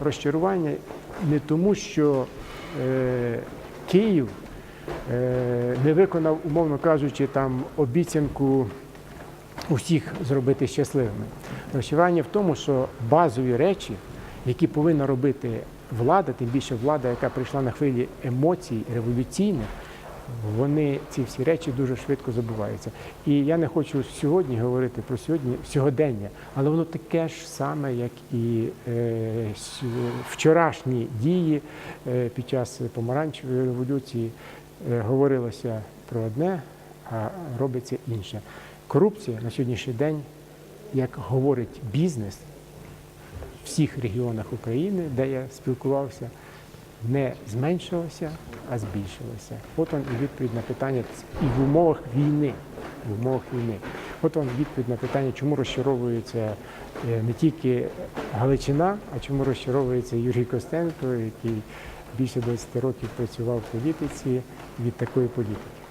розчарування не тому, що е, Київ е, не виконав, умовно кажучи, там обіцянку усіх зробити щасливими. Розчарування в тому, що базові речі, які повинна робити влада, тим більше влада, яка прийшла на хвилі емоцій революційних, вони ці всі речі дуже швидко забуваються. І я не хочу сьогодні говорити про сьогодні сьогодення, але воно таке ж саме, як і е, вчорашні дії е, під час помаранчевої революції. Е, говорилося про одне, а робиться інше. Корупція на сьогоднішній день, як говорить бізнес в всіх регіонах України, де я спілкувався, не зменшилося, а збільшилося. От вам і відповідь на питання і в умовах війни. В умовах війни. От вам відповідь на питання, чому розчаровується е, не тільки Галичина, а чому розчаровується Юрій Костенко, який більше 20 років працював в політиці від такої політики.